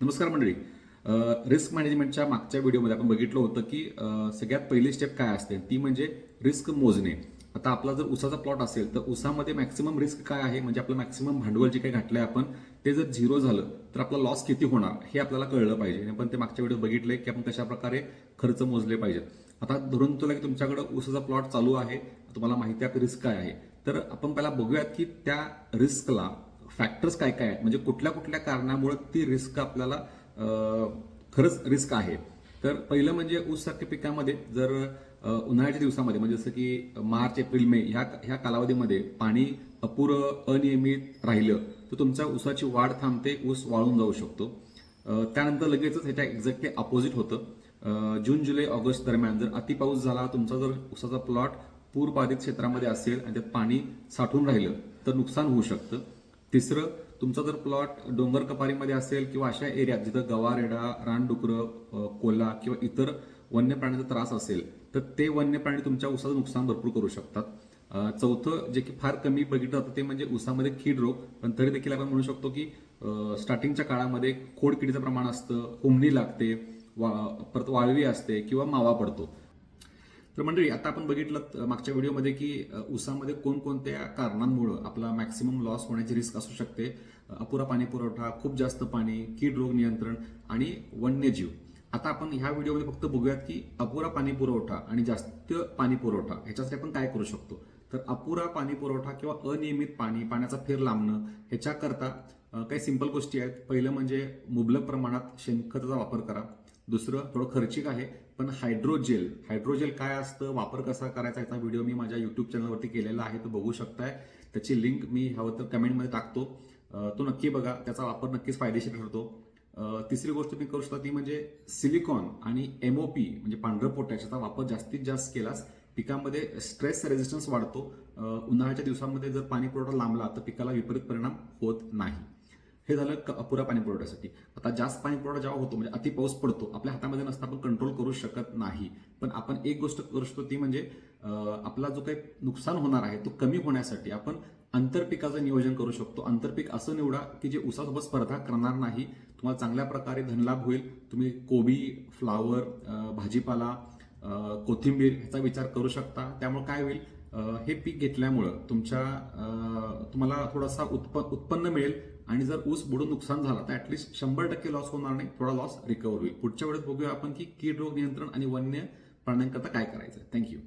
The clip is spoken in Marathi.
नमस्कार मंडळी. रिस्क मॅनेजमेंटच्या मागच्या व्हिडिओमध्ये आपण बघितलं होतं की सगळ्यात पहिली स्टेप काय असते? ती म्हणजे रिस्क मोजणे. आता आपला जर उसाचा प्लॉट असेल तर उसामध्ये मॅक्सिमम रिस्क काय आहे? म्हणजे आपलं मॅक्सिमम भांडवल जे काही घातलंय आपण ते जर झिरो झालं तर आपला लॉस किती होणार? हे आपल्याला कळलं पाहिजे. पण आपण ते मागच्या व्हिडिओ बघितले की आपण कशा प्रकारे खर्च मोजले पाहिजेत. आता धरून तुला की तुमच्याकडे उसाचा प्लॉट चालू आहे. तुम्हाला माहिती आहे रिस्क काय आहे. तर आपण पहिला बघूयात की त्या रिस्कला फॅक्टर्स काय काय आहेत? म्हणजे कुठल्या कुठल्या कारणामुळे ती रिस्क आपल्याला खरंच रिस्क आहे. तर पहिलं म्हणजे ऊस सारख्या पिकामध्ये जर उन्हाळ्याच्या दिवसामध्ये म्हणजे जसं की मार्च एप्रिल मे ह्या ह्या कालावधीमध्ये पाणी अपुरं अनियमित राहिलं तर तुमच्या ऊसाची वाढ थांबते ऊस वाळून जाऊ शकतो. त्यानंतर लगेचच ह्याच्या एक्झॅक्टली अपोजिट होतं. जून जुलै ऑगस्ट दरम्यान जर अति पाऊस झाला तुमचा जर ऊसाचा प्लॉट पूरबाधित क्षेत्रामध्ये असेल आणि त्यात पाणी साठून राहिलं तर नुकसान होऊ शकतं. तिसरं तुमचा जर प्लॉट डोंगर कपारीमध्ये असेल किंवा अशा एरियात जिथं गवारेडा रानडुकरं कोला किंवा इतर वन्य प्राण्यांचा त्रास असेल तर ते वन्य प्राणी तुमच्या उसाचं नुकसान भरपूर करू शकतात. चौथं जे की फार कमी बघितलं जातं ते म्हणजे उसामध्ये कीड रोग पण तरी देखील आपण म्हणू शकतो की स्टार्टिंगच्या काळामध्ये खोड किडीचं प्रमाण असतं हुमणी लागते वा परत वाळवी असते किंवा मावा पडतो. तर मंडळी आता आपण बघितलं मागच्या व्हिडिओमध्ये की उसामध्ये ऊसामध्ये कोणकोणत्या कारणांमुळं आपला मॅक्सिमम लॉस होण्याची रिस्क असू शकते. अपुरा पाणी पुरवठा खूप जास्त पाणी कीड रोग नियंत्रण आणि वन्यजीव. आता आपण ह्या व्हिडिओमध्ये फक्त बघूयात की अपुरा पाणी पुरवठा आणि जास्त पाणी पुरवठा ह्याच्यासाठी आपण काय करू शकतो? तर अपुरा पाणी पुरवठा किंवा अनियमित पाणी पाण्याचा फेर लांबणं ह्याच्याकरता काही सिंपल गोष्टी आहेत. पहिलं म्हणजे मुबलक प्रमाणात शेणखताचा वापर करा. दुसरं थोडं खर्चिक आहे पण हायड्रोजेल हायड्रोजेल काय असतं वापर कसा करायचा याचा व्हिडिओ मी माझ्या यूट्यूब चॅनलवरती केलेला आहे तो बघू शकताय. त्याची लिंक मी हवं तर कमेंटमध्ये टाकतो. तो नक्की बघा त्याचा वापर नक्कीच फायदेशीर ठरतो. तिसरी गोष्ट मी करू शकता ती म्हणजे सिलिकॉन आणि एमओपी म्हणजे पांढरं पोटॅश याचा वापर जास्तीत जास्त केलास पिकामध्ये स्ट्रेस रेजिस्टन्स वाढतो. उन्हाळ्याच्या दिवसामध्ये जर पाणी पुरवठा लांबला तर पिकाला विपरीत परिणाम होत नाही. हे झालं क- अपुरा पाणी पुरवठ्यासाठी. आता जास्त पाणी पुरवठा जेव्हा होतो म्हणजे अति पाऊस पडतो आपल्या हातामध्ये नसता आपण कंट्रोल करू शकत नाही. पण आपण एक गोष्ट करू शकतो ती म्हणजे आपला जो काही नुकसान होणार आहे तो कमी होण्यासाठी आपण आंतरपिकाचं नियोजन करू शकतो. आंतरपीक असं निवडा की जे उसासोबत स्पर्धा करणार नाही. तुम्हाला चांगल्या प्रकारे धनलाभ होईल. तुम्ही कोबी फ्लावर भाजीपाला कोथिंबीर ह्याचा विचार करू शकता. त्यामुळे काय होईल? हे पीक घेतल्यामुळं तुमच्या तुम्हाला थोडासा उत्प उत्पन्न मिळेल आणि जर ऊस बुडून नुकसान झाला तर ऍटलिस्ट शंभर टक्के लॉस होणार नाही थोडा लॉस रिकव्हर होईल. पुढच्या वेळेस बघूया आपण की कीड रोग नियंत्रण आणि वन्य प्राण्यांकरता काय करायचं थँक्यू